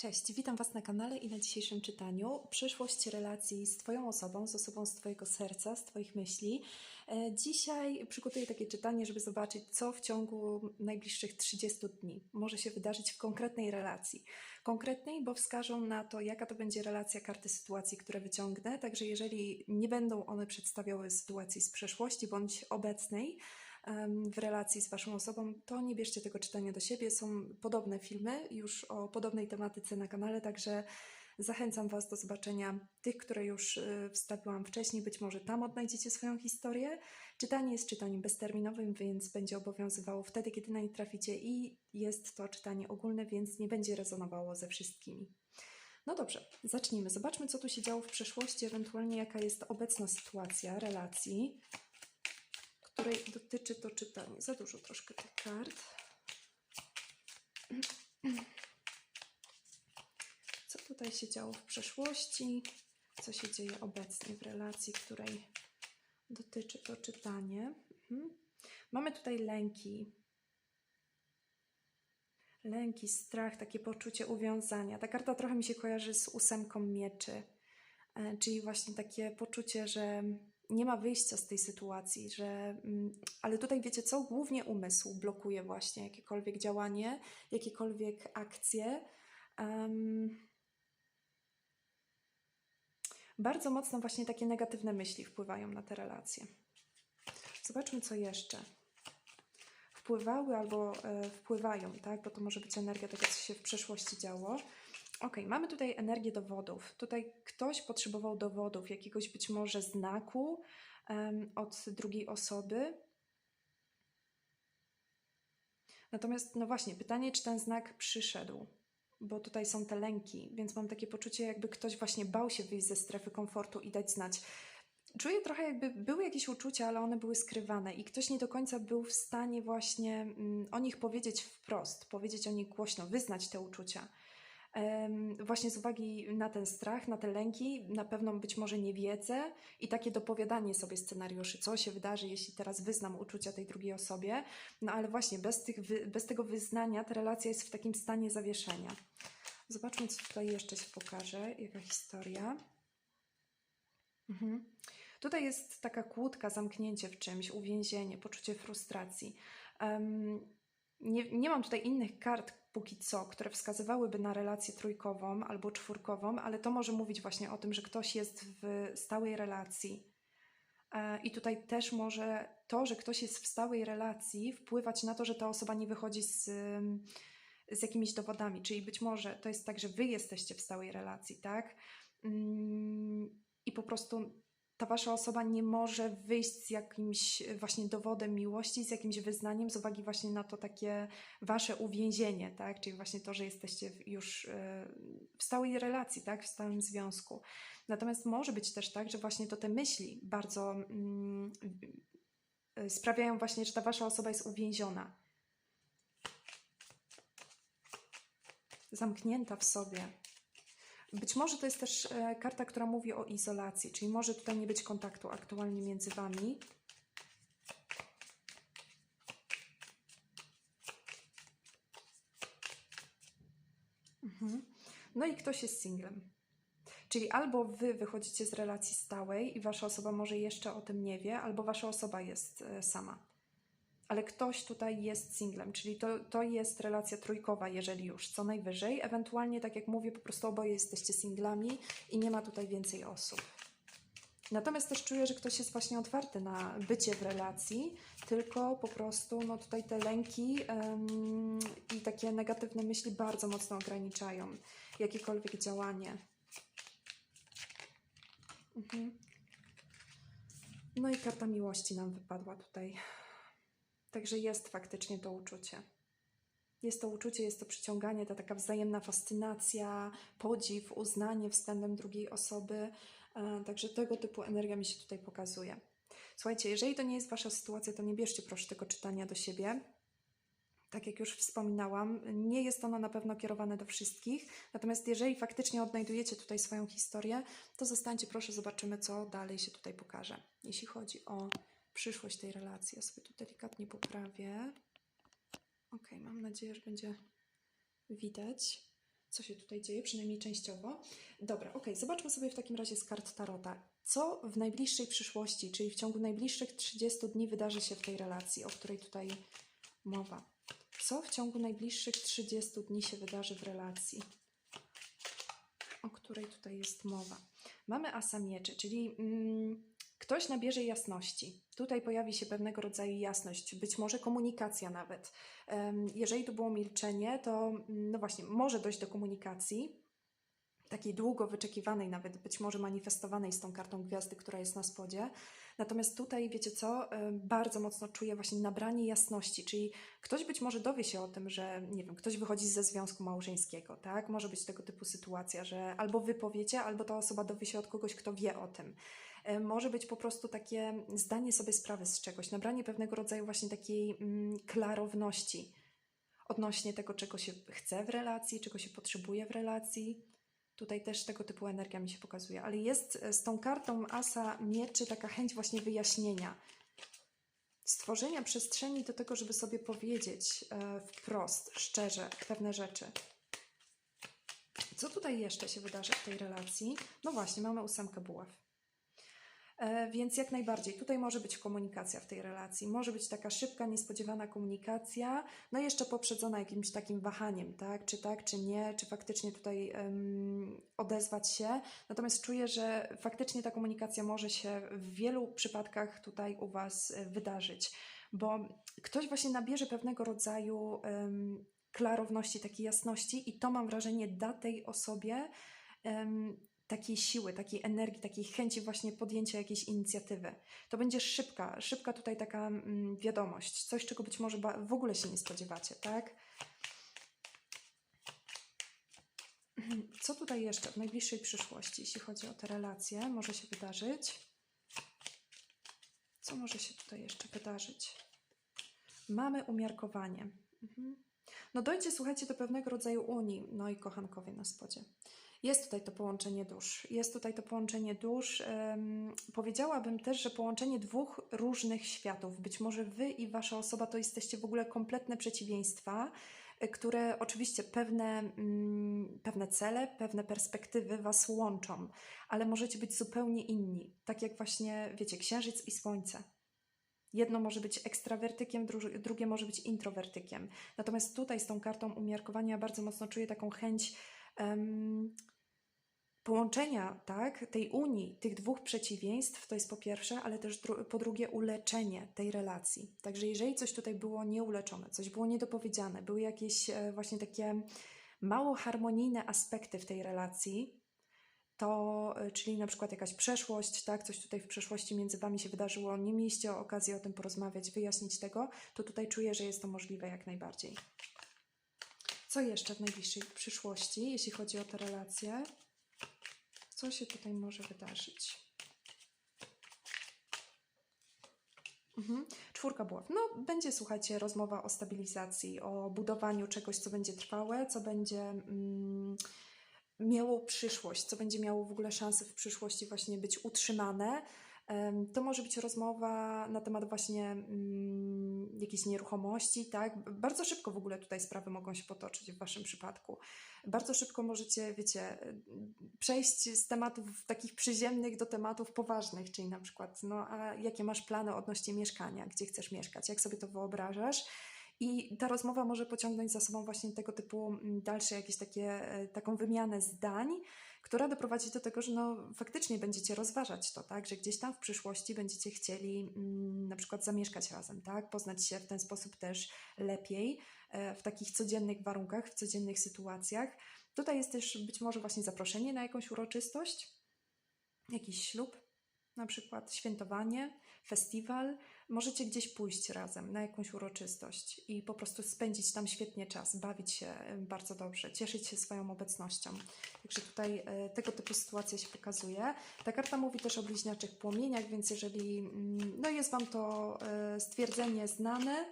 Cześć, witam Was na kanale i na dzisiejszym czytaniu. Przyszłość relacji z Twoją osobą, z osobą z Twojego serca, z Twoich myśli. E, Dzisiaj przygotuję takie czytanie, żeby zobaczyć, co w ciągu najbliższych 30 dni może się wydarzyć w konkretnej relacji. Konkretnej, bo wskażą na to, jaka to będzie relacja karty sytuacji, które wyciągnę. Także jeżeli nie będą one przedstawiały sytuacji z przeszłości bądź obecnej, w relacji z Waszą osobą, to nie bierzcie tego czytania do siebie. Są podobne filmy już o podobnej tematyce na kanale, także zachęcam Was do zobaczenia tych, które już y, wstawiłam wcześniej. Być może tam odnajdziecie swoją historię. Czytanie jest czytaniem bezterminowym, więc będzie obowiązywało wtedy, kiedy na nie traficie i jest to czytanie ogólne, więc nie będzie rezonowało ze wszystkimi. No dobrze, zacznijmy. Zobaczmy, co tu się działo w przeszłości, ewentualnie jaka jest obecna sytuacja relacji której dotyczy to czytanie. Za dużo troszkę tych kart. Co tutaj się działo w przeszłości? Co się dzieje obecnie w relacji, której dotyczy to czytanie? Mhm. Mamy tutaj lęki. Lęki, strach, takie poczucie uwiązania. Ta karta trochę mi się kojarzy z ósemką mieczy, e, czyli właśnie takie poczucie, że nie ma wyjścia z tej sytuacji, że, mm, ale tutaj wiecie co, głównie umysł blokuje właśnie jakiekolwiek działanie, jakiekolwiek akcje. Em, bardzo mocno właśnie takie negatywne myśli wpływają na te relacje. Zobaczmy, co jeszcze. Wpływały albo e, wpływają, tak? Bo to może być energia tego, co się w przeszłości działo. Ok, mamy tutaj energię dowodów. Tutaj ktoś potrzebował dowodów, jakiegoś być może znaku em, od drugiej osoby. Natomiast, no właśnie, pytanie, czy ten znak przyszedł, bo tutaj są te lęki, więc mam takie poczucie, jakby ktoś właśnie bał się wyjść ze strefy komfortu i dać znać. Czuję trochę, jakby były jakieś uczucia, ale one były skrywane i ktoś nie do końca był w stanie właśnie mm, o nich powiedzieć wprost, powiedzieć o nich głośno, wyznać te uczucia. Właśnie z uwagi na ten strach, na te lęki, na pewną być może niewiedzę i takie dopowiadanie sobie scenariuszy, co się wydarzy, jeśli teraz wyznam uczucia tej drugiej osobie. No ale właśnie bez, tych, bez tego wyznania ta relacja jest w takim stanie zawieszenia. Zobaczmy, co tutaj jeszcze się pokaże, jaka historia. Mhm. Tutaj jest taka kłódka, zamknięcie w czymś, uwięzienie, poczucie frustracji. Em, nie, nie mam tutaj innych kart póki co, które wskazywałyby na relację trójkową albo czwórkową, ale to może mówić właśnie o tym, że ktoś jest w stałej relacji. E, I tutaj też może to, że ktoś jest w stałej relacji, wpływać na to, że ta osoba nie wychodzi z, z jakimiś dowodami. Czyli być może to jest tak, że wy jesteście w stałej relacji, tak? Mm, I po prostu ta wasza osoba nie może wyjść z jakimś właśnie dowodem miłości, z jakimś wyznaniem, z uwagi właśnie na to takie wasze uwięzienie, tak? Czyli właśnie to, że jesteście już e, w stałej relacji, tak? W stałym związku. Natomiast może być też tak, że właśnie to te myśli bardzo mm, e, sprawiają właśnie, że ta wasza osoba jest uwięziona. Zamknięta w sobie. Być może to jest też e, karta, która mówi o izolacji, czyli może tutaj nie być kontaktu aktualnie między wami. Mhm. No i ktoś jest singlem. Czyli albo wy wychodzicie z relacji stałej i wasza osoba może jeszcze o tym nie wie, albo wasza osoba jest e, sama. Ale ktoś tutaj jest singlem, czyli to, to jest relacja trójkowa, jeżeli już, co najwyżej. Ewentualnie, tak jak mówię, po prostu oboje jesteście singlami i nie ma tutaj więcej osób. Natomiast też czuję, że ktoś jest właśnie otwarty na bycie w relacji, tylko po prostu no tutaj te lęki em, i takie negatywne myśli bardzo mocno ograniczają jakiekolwiek działanie. Mhm. No i karta miłości nam wypadła tutaj. Także jest faktycznie to uczucie. Jest to uczucie, jest to przyciąganie, ta taka wzajemna fascynacja, podziw, uznanie względem drugiej osoby. E, Także tego typu energia mi się tutaj pokazuje. Słuchajcie, jeżeli to nie jest Wasza sytuacja, to nie bierzcie proszę tego czytania do siebie. Tak jak już wspominałam, nie jest ono na pewno kierowane do wszystkich. Natomiast jeżeli faktycznie odnajdujecie tutaj swoją historię, to zostańcie proszę, zobaczymy, co dalej się tutaj pokaże. Jeśli chodzi o przyszłość tej relacji, ja sobie tu delikatnie poprawię. Ok, mam nadzieję, że będzie widać. co się tutaj dzieje, przynajmniej częściowo. Dobra, ok, zobaczmy sobie w takim razie z kart Tarota, co w najbliższej przyszłości, czyli w ciągu najbliższych 30 dni wydarzy się w tej relacji, o której tutaj mowa. Co w ciągu najbliższych 30 dni się wydarzy w relacji, o której tutaj jest mowa. Mamy asa mieczy, czyli mm, ktoś nabierze jasności. Tutaj pojawi się pewnego rodzaju jasność, być może komunikacja nawet. Jeżeli tu było milczenie, to mm, no właśnie, może dojść do komunikacji, takiej długo wyczekiwanej, nawet być może manifestowanej z tą kartą gwiazdy, która jest na spodzie. Natomiast tutaj, wiecie co, em, bardzo mocno czuję właśnie nabranie jasności, czyli ktoś być może dowie się o tym, że nie wiem, ktoś wychodzi ze związku małżeńskiego, tak? Może być tego typu sytuacja, że albo wy powiecie, albo ta osoba dowie się od kogoś, kto wie o tym. E, Może być po prostu takie zdanie sobie sprawy z czegoś, nabranie pewnego rodzaju właśnie takiej mm, klarowności odnośnie tego, czego się chce w relacji, czego się potrzebuje w relacji. Tutaj też tego typu energia mi się pokazuje, ale jest e, z tą kartą Asa Mieczy taka chęć właśnie wyjaśnienia, stworzenia przestrzeni do tego, żeby sobie powiedzieć e, wprost, szczerze pewne rzeczy. Co tutaj jeszcze się wydarzy w tej relacji? No właśnie, mamy ósemkę buław. E, Więc jak najbardziej, tutaj może być komunikacja w tej relacji. Może być taka szybka, niespodziewana komunikacja, no jeszcze poprzedzona jakimś takim wahaniem, tak? Czy tak, czy nie, czy faktycznie tutaj em, odezwać się. Natomiast czuję, że faktycznie ta komunikacja może się w wielu przypadkach tutaj u Was e, wydarzyć, bo ktoś właśnie nabierze pewnego rodzaju em, klarowności, takiej jasności i to mam wrażenie da tej osobie takiej siły, takiej energii, takiej chęci właśnie podjęcia jakiejś inicjatywy. To będzie szybka, szybka tutaj taka mm, wiadomość, coś, czego być może w ogóle się nie spodziewacie, tak? Co tutaj jeszcze w najbliższej przyszłości, jeśli chodzi o te relacje, może się wydarzyć? Co może się tutaj jeszcze wydarzyć? Mamy umiarkowanie. Mhm. No dojdzie, słuchajcie, do pewnego rodzaju unii, no i kochankowie na spodzie. Jest tutaj to połączenie dusz. Jest tutaj to połączenie dusz. Powiedziałabym też, że połączenie dwóch różnych światów. Być może wy i wasza osoba to jesteście w ogóle kompletne przeciwieństwa, y, które oczywiście pewne, mm, pewne cele, pewne perspektywy was łączą, ale możecie być zupełnie inni. Tak jak właśnie, wiecie, księżyc i słońce. Jedno może być ekstrawertykiem, dru- drugie może być introwertykiem. Natomiast tutaj z tą kartą umiarkowania bardzo mocno czuję taką chęć em, połączenia, tak, tej unii, tych dwóch przeciwieństw, to jest po pierwsze, ale też dru- po drugie uleczenie tej relacji. Także jeżeli coś tutaj było nieuleczone, coś było niedopowiedziane, były jakieś e, właśnie takie mało harmonijne aspekty w tej relacji, to, e, czyli na przykład jakaś przeszłość, tak, coś tutaj w przeszłości między Wami się wydarzyło, nie mieliście okazji o tym porozmawiać, wyjaśnić tego, to tutaj czuję, że jest to możliwe jak najbardziej. Co jeszcze w najbliższej przyszłości, jeśli chodzi o te relacje? Co się tutaj może wydarzyć? Mhm. Czwórka buław. No, będzie, słuchajcie, rozmowa o stabilizacji, o budowaniu czegoś, co będzie trwałe, co będzie mm, miało przyszłość, co będzie miało w ogóle szansę w przyszłości właśnie być utrzymane. To może być rozmowa na temat właśnie mm, jakiejś nieruchomości, tak? Bardzo szybko w ogóle tutaj sprawy mogą się potoczyć w Waszym przypadku. Bardzo szybko możecie, wiecie, przejść z tematów takich przyziemnych do tematów poważnych, czyli na przykład, no a jakie masz plany odnośnie mieszkania, gdzie chcesz mieszkać, jak sobie to wyobrażasz. I ta rozmowa może pociągnąć za sobą właśnie tego typu mm, dalsze jakieś takie, e, taką wymianę zdań, która doprowadzi do tego, że no, faktycznie będziecie rozważać to, tak, że gdzieś tam w przyszłości będziecie chcieli mm, na przykład zamieszkać razem, tak, poznać się w ten sposób też lepiej, e, w takich codziennych warunkach, w codziennych sytuacjach. Tutaj jest też być może właśnie zaproszenie na jakąś uroczystość, jakiś ślub, na przykład świętowanie, festiwal. Możecie gdzieś pójść razem na jakąś uroczystość i po prostu spędzić tam świetnie czas, bawić się e, bardzo dobrze, cieszyć się swoją obecnością. Także tutaj e, tego typu sytuacja się pokazuje. Ta karta mówi też o bliźniaczych płomieniach, więc jeżeli mm, no jest Wam to e, stwierdzenie znane,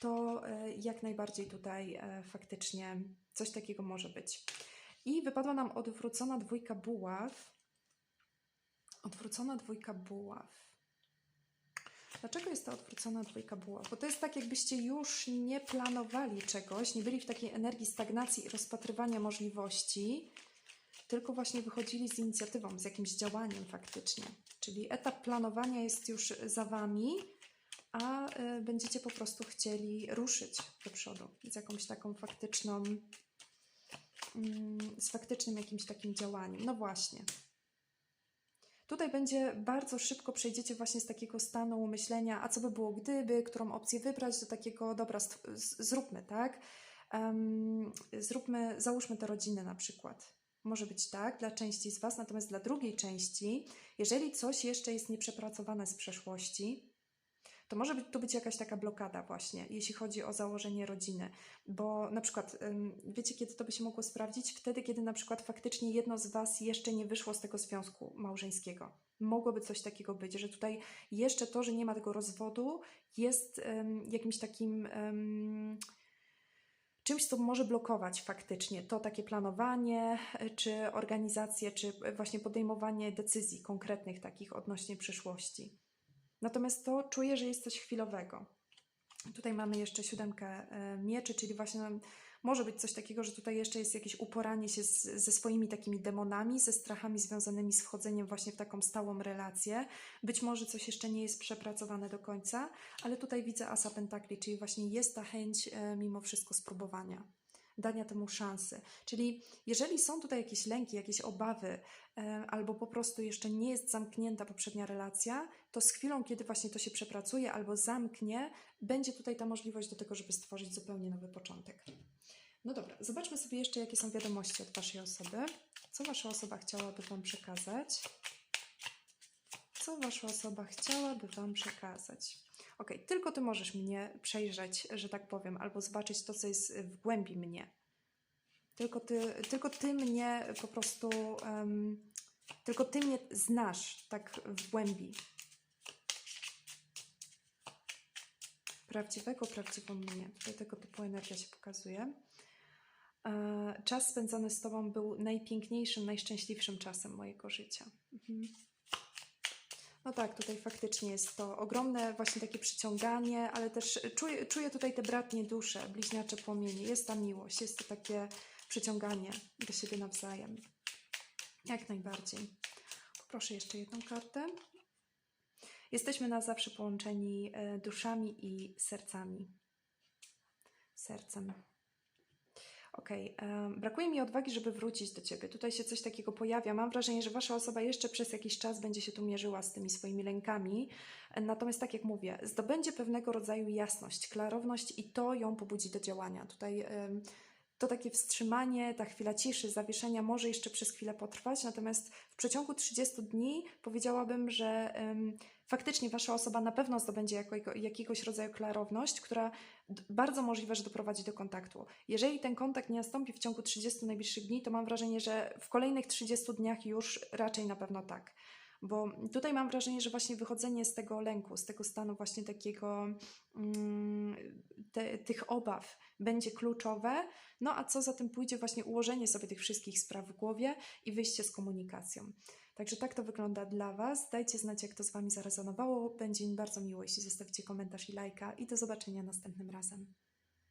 to jak najbardziej tutaj faktycznie coś takiego może być. I wypadła nam odwrócona dwójka buław. Odwrócona dwójka buław. Dlaczego jest ta odwrócona dwójka buław? Bo to jest tak, jakbyście już nie planowali czegoś, nie byli w takiej energii stagnacji i rozpatrywania możliwości, tylko właśnie wychodzili z inicjatywą, z jakimś działaniem faktycznie. Czyli etap planowania jest już za wami, a y, będziecie po prostu chcieli ruszyć do przodu z jakąś taką faktyczną, mm, z faktycznym jakimś takim działaniem. No właśnie. Tutaj będzie bardzo szybko przejdziecie właśnie z takiego stanu myślenia, a co by było gdyby, którą opcję wybrać, do takiego, dobra, zróbmy, tak? Em, zróbmy, załóżmy tę rodzinę na przykład. Może być tak dla części z Was, natomiast dla drugiej części, jeżeli coś jeszcze jest nieprzepracowane z przeszłości, to może być, tu być jakaś taka blokada właśnie, jeśli chodzi o założenie rodziny. Bo na przykład, wiecie, kiedy to by się mogło sprawdzić? Wtedy, kiedy na przykład faktycznie jedno z Was jeszcze nie wyszło z tego związku małżeńskiego. Mogłoby coś takiego być, że tutaj jeszcze to, że nie ma tego rozwodu, jest ym, jakimś takim... Ym, czymś, co może blokować faktycznie to takie planowanie, y, czy organizację, czy właśnie podejmowanie decyzji konkretnych takich odnośnie przyszłości. Natomiast to czuję, że jest coś chwilowego. Tutaj mamy jeszcze siódemkę e, mieczy, czyli właśnie no, może być coś takiego, że tutaj jeszcze jest jakieś uporanie się z, ze swoimi takimi demonami, ze strachami związanymi z wchodzeniem właśnie w taką stałą relację. Być może coś jeszcze nie jest przepracowane do końca, ale tutaj widzę asa pentakli, czyli właśnie jest ta chęć e, mimo wszystko spróbowania dania temu szansy. Czyli jeżeli są tutaj jakieś lęki, jakieś obawy, e, albo po prostu jeszcze nie jest zamknięta poprzednia relacja, to z chwilą, kiedy właśnie to się przepracuje albo zamknie, będzie tutaj ta możliwość do tego, żeby stworzyć zupełnie nowy początek. No dobra, zobaczmy sobie jeszcze, jakie są wiadomości od Waszej osoby. Co Wasza osoba chciałaby Wam przekazać? Co Wasza osoba chciałaby Wam przekazać? Ok, tylko Ty możesz mnie przejrzeć, że tak powiem, albo zobaczyć to, co jest w głębi mnie. Tylko Ty, tylko ty mnie po prostu, em, tylko Ty mnie znasz tak w głębi. Prawdziwego, prawdziwą mnie. Tutaj tego typu energia się pokazuje. E, Czas spędzony z Tobą był najpiękniejszym, najszczęśliwszym czasem mojego życia. Mhm. No tak, tutaj faktycznie jest to ogromne właśnie takie przyciąganie, ale też czuję, czuję tutaj te bratnie dusze, bliźniacze płomienie. Jest ta miłość, jest to takie przyciąganie do siebie nawzajem. Jak najbardziej. Poproszę jeszcze jedną kartę. Jesteśmy na zawsze połączeni e, duszami i sercami. Sercem. Okej, em, brakuje mi odwagi, żeby wrócić do ciebie. Tutaj się coś takiego pojawia. Mam wrażenie, że wasza osoba jeszcze przez jakiś czas będzie się tu mierzyła z tymi swoimi lękami. Natomiast, tak jak mówię, zdobędzie pewnego rodzaju jasność, klarowność i to ją pobudzi do działania. Tutaj to takie wstrzymanie, ta chwila ciszy, zawieszenia może jeszcze przez chwilę potrwać, natomiast w przeciągu 30 dni powiedziałabym, że faktycznie Wasza osoba na pewno zdobędzie jakiego, jakiegoś rodzaju klarowność, która bardzo możliwe, że doprowadzi do kontaktu. Jeżeli ten kontakt nie nastąpi w ciągu 30 najbliższych dni, to mam wrażenie, że w kolejnych 30 dniach już raczej na pewno tak. Bo tutaj mam wrażenie, że właśnie wychodzenie z tego lęku, z tego stanu właśnie takiego mm, te, tych obaw będzie kluczowe. No a co za tym pójdzie, właśnie ułożenie sobie tych wszystkich spraw w głowie i wyjście z komunikacją. Także tak to wygląda dla Was. Dajcie znać, jak to z Wami zarezonowało. Będzie mi bardzo miło, jeśli zostawicie komentarz i lajka. I do zobaczenia następnym razem.